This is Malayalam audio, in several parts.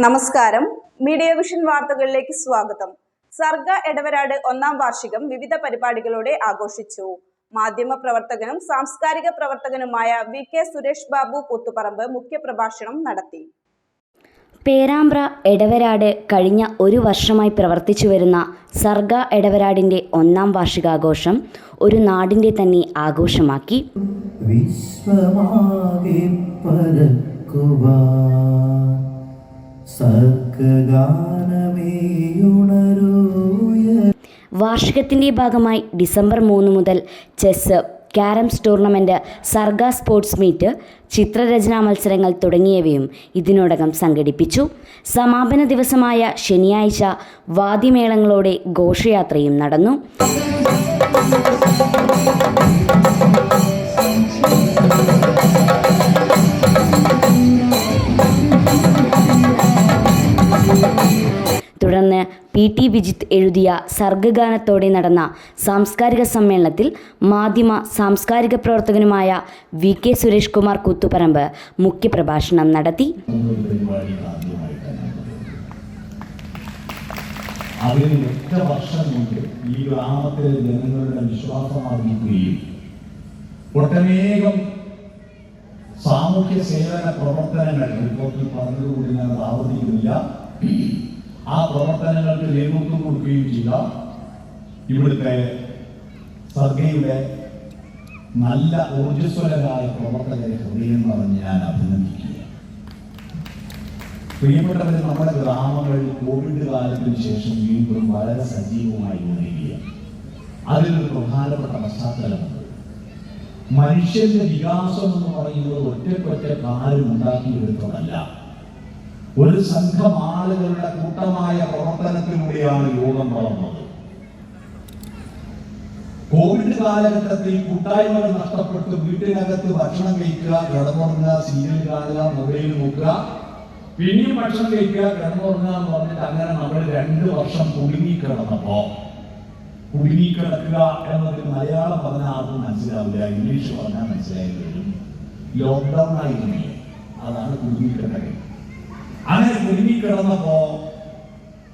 നമസ്കാരം. മീഡിയ വിഷൻ വാർത്തകളിലേക്ക് സ്വാഗതം. സർഗ എടവരാട് ഒന്നാം വാർഷികം വിവിധ പരിപാടികളോടെ ആഘോഷിച്ചു. മാധ്യമ പ്രവർത്തകനും സാംസ്കാരിക പ്രവർത്തകനുമായ വി കെ സുരേഷ് ബാബു കൂത്തുപറമ്പ് മുഖ്യപ്രഭാഷണം നടത്തി. പേരാമ്പ്ര എടവരാട് കഴിഞ്ഞ ഒരു വർഷമായി പ്രവർത്തിച്ചു വരുന്ന സർഗ എടവരാടിന്റെ ഒന്നാം വാർഷികാഘോഷം ഒരു നാടിന്റെ തന്നെ ആഘോഷമാക്കി. വിശ്വമാകെ വാർഷികത്തിന്റെ ഭാഗമായി ഡിസംബർ മൂന്ന് മുതൽ chess carroms tournament Sarga sports meet ചിത്രരചനാ മത്സരങ്ങൾ തുടങ്ങിയവയും ഇതിനോടകം സംഘടിപ്പിച്ചു. സമാപന ദിവസമായ ശനിയാഴ്ച വാദ്യമേളങ്ങളോടെ ഘോഷയാത്രയും നടന്നു. പി ടി വിജിത്ത് എഴുതിയ സർഗഗാനത്തോടെ നടന്ന സാംസ്കാരിക സമ്മേളനത്തിൽ മാധ്യമ സാംസ്കാരിക പ്രവർത്തകനുമായ വി കെ സുരേഷ് കുമാർ കൂത്തുപറമ്പ് മുഖ്യപ്രഭാഷണം നടത്തി. അതിന് ഒറ്റ വർഷം കൊണ്ട് ഈ ഗ്രാമത്തിലെ ജനങ്ങളുടെ വിശ്വാസം അറിയിക്കുകയും ഒട്ടനേകം സാമൂഹ്യ സേവന പ്രവർത്തനങ്ങൾ റിപ്പോർട്ടിൽ പറഞ്ഞതുകൊണ്ട് ഞാൻ ആവർത്തിക്കുന്നില്ല ആ പ്രവർത്തനങ്ങൾക്ക് നേതൃത്വം കൊടുക്കുകയും ചെയ്ത ഇവിടുത്തെ സർഗയുടെ നല്ല ഊർജസ്വലരായ പ്രവർത്തകരെ ഹൃദയം പറഞ്ഞ് ഞാൻ അഭിനന്ദിക്കുക പ്രിയപ്പെട്ടവർ നമ്മുടെ ഗ്രാമങ്ങൾ കോവിഡ് കാലത്തിന് ശേഷം വീണ്ടും വളരെ സജീവമായി ഉണരുകയാണ് അതിലൊരു പ്രധാനപ്പെട്ട പശ്ചാത്തലമുണ്ട്. മനുഷ്യന്റെ വികാസം എന്ന് പറയുന്നത് ഒറ്റക്കൊറ്റ കാലം ഉണ്ടാക്കിയെടുത്തതല്ല. ഒരു സംഘം ആളുകളുടെ കൂട്ടമായ പ്രവർത്തനത്തിലൂടെയാണ് യോഗം വളർന്നത്. കോവിഡ് കാലഘട്ടത്തിൽ കൂട്ടായ്മകൾ നഷ്ടപ്പെട്ട് വീട്ടിനകത്ത് ഭക്ഷണം കഴിക്കുക കിടന്നുറങ്ങുക സീരിയൽ കാണുക മൊബൈൽ നോക്കുക. പിന്നെയും ഭക്ഷണം കഴിക്കുക കിടന്നുറങ്ങുക എന്ന് പറഞ്ഞിട്ട് അങ്ങനെ നമ്മൾ രണ്ട് വർഷം കുടുങ്ങിക്കിടന്നപ്പോ കുടുങ്ങിക്കിടക്കുക എന്നതിന് മലയാളം പറഞ്ഞാൽ ആർക്കും മനസ്സിലാവില്ല ഇംഗ്ലീഷ് പറഞ്ഞാൽ മനസ്സിലായി വരും ലോക്ക്ഡൗൺ ആയിരുന്നു. അതാണ് കുടുങ്ങിക്കിടക്കുക അങ്ങനെ കുടുങ്ങിക്കിടന്നപ്പോ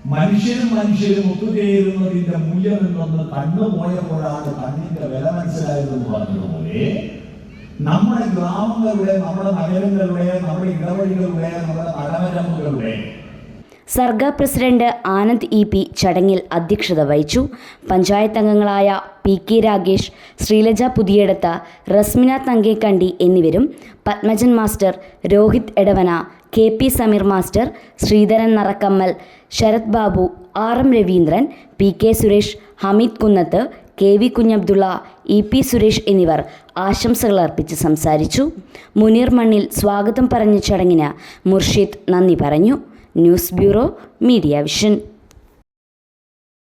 മനുഷ്യരും മനുഷ്യരും ഒത്തുചേരുന്നതിന്റെ മൂല്യം എന്നൊന്ന് കണ്ണു പോയപ്പോഴാണ് കണ്ണിന്റെ വില മനസ്സിലായതെന്ന് പറഞ്ഞതുപോലെ നമ്മുടെ ഗ്രാമങ്ങളുടെ നമ്മുടെ നഗരങ്ങളുടെ നമ്മുടെ ഇടവഴികളുടെ നമ്മുടെ തലവരമ്പുകളുടെ Sarga president Anand E P ചടങ്ങിൽ അധ്യക്ഷത വഹിച്ചു. പഞ്ചായത്ത് അംഗങ്ങളായ പി കെ രാഗേഷ് ശ്രീലജ പുതിയടത്ത റസ്മിന തങ്കേക്കണ്ടി എന്നിവരും Padmajan master Rohit Edavana K P Sameer master Sreedharan Narakkammal Sarath Babu R M Raveendran P K Suresh Hameed Kunnath K V Kunhabdulla E P Suresh എന്നിവർ ആശംസകൾ അർപ്പിച്ച് സംസാരിച്ചു. മുനീർ മണ്ണിൽ സ്വാഗതം പറഞ്ഞ ചടങ്ങിന് മുർഷിദ് നന്ദി പറഞ്ഞു. News bureau media vision.